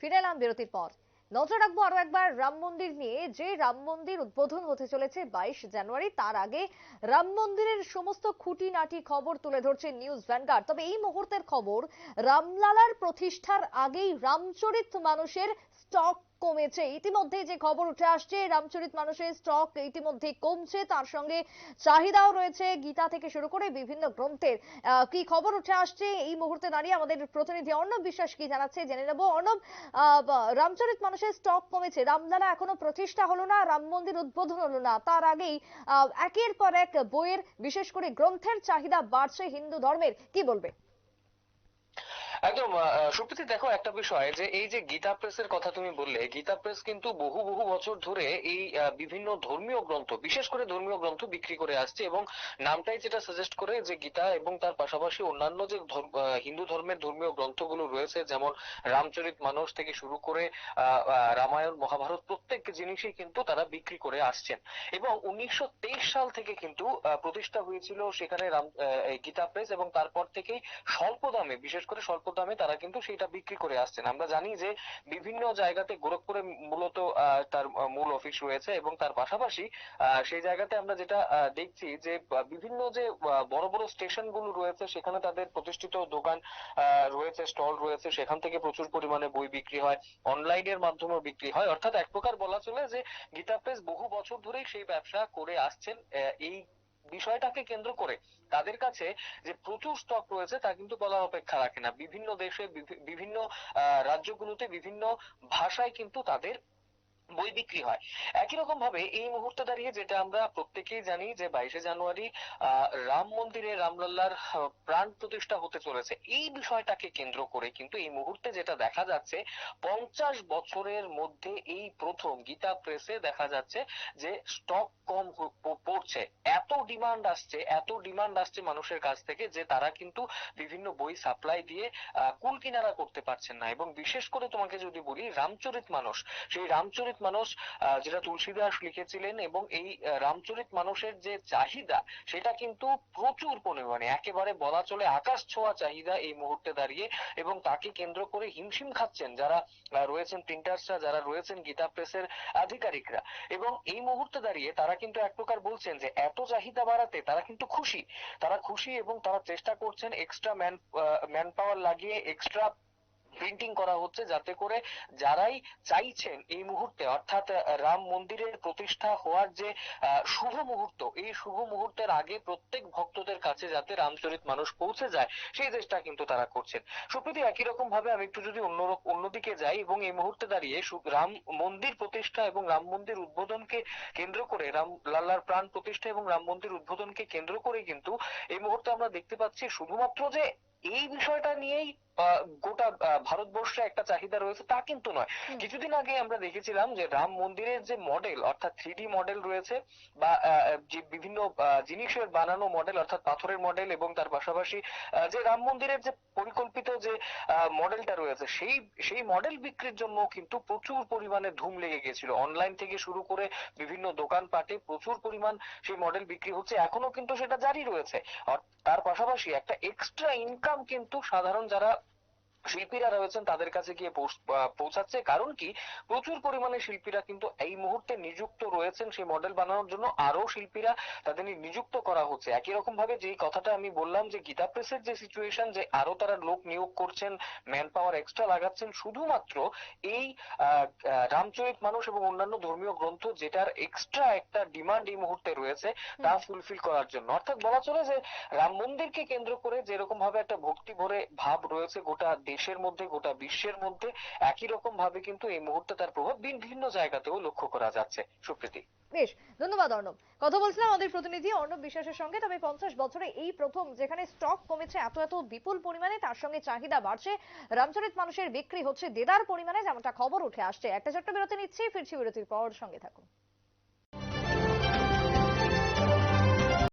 ফিরে এলাম বিরতির পর। নজর রাখব আরও একবার রাম মন্দির নিয়ে। যে রাম মন্দির উদ্বোধন হতে চলেছে বাইশ জানুয়ারি, তার আগে রাম মন্দিরের সমস্ত খুঁটিনাটি খবর তুলে ধরছে নিউজ ভ্যানগার্ড। তবে এই মুহূর্তের খবর, রামলালার প্রতিষ্ঠার আগেই রামচরিত মানুষের স্টক কমেছে। ইতিমধ্যে যে খবর উঠে আসছে, রামচরিত মানুষের স্টক ইতিমধ্যে কমছে। তার সঙ্গে চাহিদাও রয়েছে গীতা থেকে শুরু করে বিভিন্ন গ্রন্থের। কি খবর উঠে আসছে এই মুহূর্তে দাঁড়িয়ে আমাদের প্রতিনিধি অর্ণব বিশ্বাস কি জানাচ্ছে জেনে নেব। অর্ণব রামচরিত মানুষের স্টক কমেছে। রামলালা এখনও প্রতিষ্ঠা হলো না, রাম মন্দির উদ্বোধন হলো না। তার আগেই একের পর এক বইয়ের বিশেষ করে গ্রন্থের চাহিদা বাড়ছে হিন্দু ধর্মের। কি বলবে? একদম সুপ্রীতি, দেখো একটা বিষয় যে এই যে গীতা প্রেসের কথা তুমি বললে, গীতা প্রেস কিন্তু বহু বহু বছর ধরে এই বিভিন্ন ধর্মীয় গ্রন্থ, বিশেষ করে ধর্মীয় গ্রন্থ বিক্রি করে আসছে এবং নামটাই যেটা সাজেস্ট করে যে গীতা এবং তার পাশাপাশি অন্যান্য যে হিন্দু ধর্মের ধর্মীয় গ্রন্থগুলো রয়েছে, যেমন রামচরিত মানস থেকে শুরু করে রামায়ণ, মহাভারত, প্রত্যেক জিনিসই কিন্তু তারা বিক্রি করে আসছেন। এবং উনিশশো তেইশ সাল থেকে কিন্তু প্রতিষ্ঠা হয়েছিল সেখানে রাম গীতা প্রেস এবং তারপর থেকেই স্বল্প দামে, বিশেষ করে স্বল্প দামে তারা কিন্তু সেটা বিক্রি করে আসছেন। আমরা জানি যে বিভিন্ন জায়গাতে গোরখপুরে মূলত তার মূল অফিস রয়েছে এবং তার পাশাপাশি সেই জায়গাতে আমরা যেটা দেখছি যে বিভিন্ন যে বড় বড় স্টেশনগুলো রয়েছে, সেখানে তাদের প্রতিষ্ঠিত দোকান রয়েছে, স্টল রয়েছে, সেখান থেকে প্রচুর পরিমাণে বই বিক্রি হয় অনলাইনের মাধ্যমেও বিক্রি হয়। অর্থাৎ এক প্রকার বলা চলে যে গীতা প্রেস বহু বছর ধরেই সেই ব্যবসা করে আসছেন এই বিষয়টাকে কেন্দ্র করে তাদের কাছে যে প্রচুর স্টক রয়েছে তা কিন্তু বলার অপেক্ষা রাখে না। বিভিন্ন দেশে বিভি- বিভিন্ন রাজ্যগুলোতে বিভিন্ন ভাষায় কিন্তু তাদের বই বিক্রি হয়। একই রকম ভাবে এই মুহূর্তে দাঁড়িয়ে যেটা আমরা প্রত্যেকেই জানি যে বাইশে জানুয়ারি আহ, রাম মন্দিরে রামলাল্লার প্রাণ প্রতিষ্ঠা হতে চলেছে। এই বিষয়টাকে কেন্দ্র করে কিন্তু এই মুহূর্তে যেটা দেখা যাচ্ছে পঞ্চাশ বছরের মধ্যে এই প্রথম গীতা প্রেসে দেখা যাচ্ছে যে স্টক কম পড়ছে। এত ডিমান্ড আসছে এত ডিমান্ড আসছে মানুষের কাছ থেকে যে তারা কিন্তু বিভিন্ন বই সাপ্লাই দিয়ে কুল কিনারা করতে পারছেন না। এবং বিশেষ করে তোমাকে যদি বলি রামচরিত মানুষ সেই রামচরিত আহ, যেটা তুলসীদাস লিখেছিলেন এবং এই রামচরিত মানসের যে চাহিদা সেটা কিন্তু প্রচুর পরিমাণে। একেবারে বলা চলে আকাশ ছোঁয়া চাহিদা এই মুহূর্তে দাঁড়িয়ে এবং তাকে কেন্দ্র করে হিমশিম খাচ্ছেন যারা রয়েছেন প্রিন্টার্সরা যারা রয়েছেন গীতা প্রেসের আধিকারিকরা। এবং এই মুহূর্তে দাঁড়িয়ে তারা কিন্তু এক প্রকার বলছেন যে এত চাহিদা বাড়াতে তারা কিন্তু খুশি। তারা খুশি এবং তারা চেষ্টা করছেন এক্সট্রা ম্যান ম্যান পাওয়ার লাগিয়ে এক্সট্রা প্রিন্টিং করা হচ্ছে যাতে করে যারাই চাইছেন এই মুহূর্তে, অর্থাৎ রাম মন্দিরের প্রতিষ্ঠা হওয়ার যে শুভ মুহূর্ত, এই শুভ মুহূর্তের আগে প্রত্যেক ভক্তদের কাছে যাতে রামচরিত মানুষ পৌঁছে যায়, সেই চেষ্টা কিন্তু তারা করছেন। সুপ্রীতি, একই রকম ভাবে আমি একটু যদি অন্য অন্যদিকে যাই এবং এই মুহূর্তে দাঁড়িয়ে রাম মন্দির প্রতিষ্ঠা এবং রাম মন্দির উদ্বোধনকে কেন্দ্র করে, রাম লাল্লার প্রাণ প্রতিষ্ঠা এবং রাম মন্দির উদ্বোধনকে কেন্দ্র করে কিন্তু এই মুহূর্তে আমরা দেখতে পাচ্ছি শুধুমাত্র যে এই বিষয়টা নিয়েই গোটা ভারতবর্ষে একটা চাহিদা রয়েছে তা কিন্তু নয়। কিছুদিন আগে আমরা দেখেছিলাম যে রাম মন্দিরের যে মডেল অর্থাৎ থ্রি মডেল রয়েছে বা যে বিভিন্ন জিনিসের বানানো মডেল অর্থাৎ পাথরের মডেল এবং তার পাশাপাশি যে রাম মন্দিরের যে পরিকল্পিত যে মডেলটা রয়েছে সেই সেই মডেল বিক্রির জন্য কিন্তু প্রচুর পরিমাণে ধুম লেগে গেছিল অনলাইন থেকে শুরু করে বিভিন্ন দোকানপাটে প্রচুর পরিমাণ সেই মডেল বিক্রি হচ্ছে এখনও কিন্তু সেটা জারি রয়েছে। তার পাশাপাশি একটা এক্সট্রা ইনকাম কিন্তু সাধারণ যারা শিল্পীরা রয়েছেন তাদের কাছে গিয়ে পৌঁছাচ্ছে। কারণ কি? প্রচুর পরিমাণে শিল্পীরা কিন্তু এই মুহূর্তে নিযুক্ত রয়েছেন সেই মডেল বানানোর জন্য। আরও শিল্পীরা তাদের নিযুক্ত করা হচ্ছে। একই রকম ভাবে যেই কথাটা আমি বললাম যে গীতা প্রেসের যে সিচুয়েশন যে আরও তারা লোক নিয়োগ করছেন ম্যান পাওয়ার এক্সট্রা লাগাচ্ছেন শুধুমাত্র এই রামচরিত মানুষ এবং অন্যান্য ধর্মীয় গ্রন্থ যেটার এক্সট্রা একটা ডিমান্ড এই মুহূর্তে রয়েছে তা ফুলফিল করার জন্য। অর্থাৎ বলা চলে যে রাম মন্দিরকে কেন্দ্র করে যেরকম ভাবে একটা ভক্তি ভরে ভাব রয়েছে গোটা দেশের মধ্যে, গোটা বিশ্বের মধ্যে একই রকম ভাবে কিন্তু এই মুহূর্তে তার প্রভাব বিভিন্ন জায়গাতেও লক্ষ্য করা যাচ্ছে। সুপ্রীতি। বেশ, ধন্যবাদ অর্ণব। কথা বলছিলাম আমাদের প্রতিনিধি অর্ণব বিশ্বাসের সঙ্গে, তবে পঞ্চাশ বছরে এই প্রথম যেখানে স্টক কমেছে এত এত বিপুল পরিমাণে, তার সঙ্গে চাহিদা বাড়ছে, রামচরিত মানুষের বিক্রি হচ্ছে দেদার পরিমাণে, যেমনটা খবর উঠে আসছে। একটা ছোট্ট বিরতি নিচ্ছি, ফিরছি বিরতির পর সঙ্গে থাকুন।